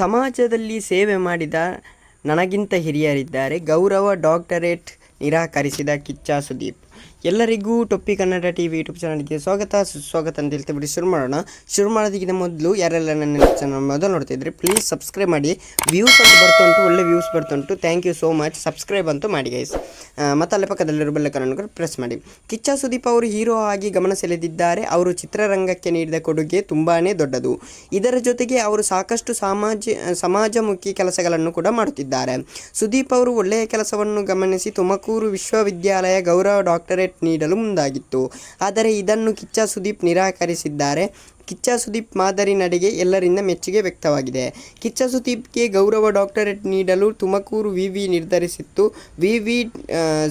ಸಮಾಜದಲ್ಲಿ ಸೇವೆ ಮಾಡಿದ ನನಗಿಂತ ಹಿರಿಯರಿದ್ದಾರೆ ಗೌರವ ಡಾಕ್ಟರೇಟ್ ನಿರಾಕರಿಸಿದ ಕಿಚ್ಚ ಸುದೀಪ್. ಎಲ್ಲರಿಗೂ ಟೊಪ್ಪಿ ಕನ್ನಡ ಟಿ ವಿ ಯೂಟ್ಯೂಬ್ ಚಾನಲ್ಗೆ ಸ್ವಾಗತ, ಸುಸ್ವಾಗತ ಅಂತ ಹೇಳ್ತಾ ಬಿಡಿ. ಶುರು ಮಾಡೋಣ. ಶುರು ಮಾಡೋದಕ್ಕಿಂತ ಮೊದಲು ಯಾರೆಲ್ಲ ನನ್ನ ಚಾನಲ್ ಮೊದಲು ನೋಡ್ತಿದ್ರೆ ಪ್ಲೀಸ್ ಸಬ್ಸ್ಕ್ರೈಬ್ ಮಾಡಿ. ವ್ಯೂಸ್ ಅಂತ ಬರ್ತುಂಟು, ಒಳ್ಳೆ views ಬರ್ತುಂಟು. Thank you so much subscribe ಅಂತೂ ಮಾಡಿ ಗೈಸ್ ಮತ್ತು ಅಲ್ಲೇ ಪಕ್ಕದಲ್ಲಿರೋ ಬೆಲ್ಲಕನ್ನು ಪ್ರೆಸ್ ಮಾಡಿ. ಕಿಚ್ಚ ಸುದೀಪ್ ಅವರು ಹೀರೋ ಆಗಿ ಗಮನ ಸೆಳೆದಿದ್ದಾರೆ. ಅವರು ಚಿತ್ರರಂಗಕ್ಕೆ ನೀಡಿದ ಕೊಡುಗೆ ತುಂಬಾ ದೊಡ್ಡದು. ಇದರ ಜೊತೆಗೆ ಅವರು ಸಾಕಷ್ಟು ಸಮಾಜ, ಸಮಾಜಮುಖಿ ಕೆಲಸಗಳನ್ನು ಕೂಡ ಮಾಡುತ್ತಿದ್ದಾರೆ. ಸುದೀಪ್ ಅವರು ಒಳ್ಳೆಯ ಕೆಲಸವನ್ನು ಗಮನಿಸಿ ತುಮಕೂರು ವಿಶ್ವವಿದ್ಯಾಲಯ ಗೌರವ ಡಾಕ್ಟರೇಟ್ ನೀಡಲು ಮುಂದಾಗಿತ್ತು. ಆದರೆ ಇದನ್ನು ಕಿಚ್ಚ ಸುದೀಪ್ ನಿರಾಕರಿಸಿದ್ದಾರೆ. ಕಿಚ್ಚ ಸುದೀಪ್ ಮಾದರಿ ನಡೆಗೆ ಎಲ್ಲರಿಂದ ಮೆಚ್ಚುಗೆ ವ್ಯಕ್ತವಾಗಿದೆ. ಕಿಚ್ಚ ಸುದೀಪ್ಗೆ ಗೌರವ ಡಾಕ್ಟರೇಟ್ ನೀಡಲು ತುಮಕೂರು ವಿವಿ ನಿರ್ಧರಿಸಿತ್ತು. ವಿವಿ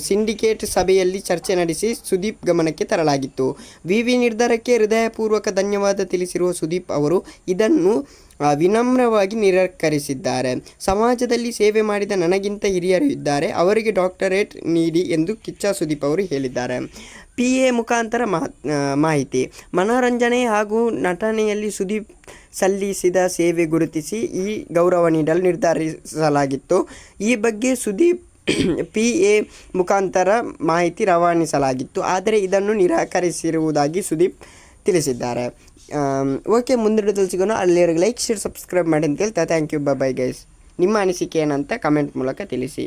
ಸಿಂಡಿಕೇಟ್ ಸಭೆಯಲ್ಲಿ ಚರ್ಚೆ ನಡೆಸಿ ಸುದೀಪ್ ಗಮನಕ್ಕೆ ತರಲಾಗಿತ್ತು. ವಿವಿ ನಿರ್ಧಾರಕ್ಕೆ ಹೃದಯಪೂರ್ವಕ ಧನ್ಯವಾದ ತಿಳಿಸಿರುವ ಸುದೀಪ್ ಅವರು, ಇದನ್ನು ವಿನಮ್ರವಾಗಿ ನಿರಾಕರಿಸಿದ್ದಾರೆ. ಸಮಾಜದಲ್ಲಿ ಸೇವೆ ಮಾಡಿದ ನನಗಿಂತ ಹಿರಿಯರು ಇದ್ದಾರೆ. ಅವರಿಗೆ ಡಾಕ್ಟರೇಟ್ ನೀಡಿ ಎಂದು ಕಿಚ್ಚ ಸುದೀಪ್ ಅವರು ಹೇಳಿದ್ದಾರೆ. ಪಿ ಎ ಮುಖಾಂತರ ಮಹ ಮಾಹಿತಿ. ಮನೋರಂಜನೆ ಹಾಗೂ ನಟನೆಯಲ್ಲಿ ಸುದೀಪ್ ಸಲ್ಲಿಸಿದ ಸೇವೆ ಗುರುತಿಸಿ ಈ ಗೌರವ ನೀಡಲು ನಿರ್ಧರಿಸಲಾಗಿತ್ತು. ಈ ಬಗ್ಗೆ ಸುದೀಪ್ ಪಿ ಎ ಮುಖಾಂತರ ಮಾಹಿತಿ ರವಾನಿಸಲಾಗಿತ್ತು. ಆದರೆ ಇದನ್ನು ನಿರಾಕರಿಸಿರುವುದಾಗಿ ಸುದೀಪ್ ತಿಳಿಸಿದ್ದಾರೆ. ಓಕೆ ಮುಂದಿಡದಲ್ಲಿ ಸಿಗೋಣ ಅಲ್ಲಿವರೆಗೆ ಲೈಕ್ ಶೇರ್ ಸಬ್ಸ್ಕ್ರೈಬ್ ಮಾಡಿ ಅಂತ ಹೇಳ್ತಾ ಥ್ಯಾಂಕ್ ಯು ಬೈ ಗೈಸ್ ನಿಮ್ಮ ಅನಿಸಿಕೆ ಏನಂತ ಕಮೆಂಟ್ ಮೂಲಕ ತಿಳಿಸಿ.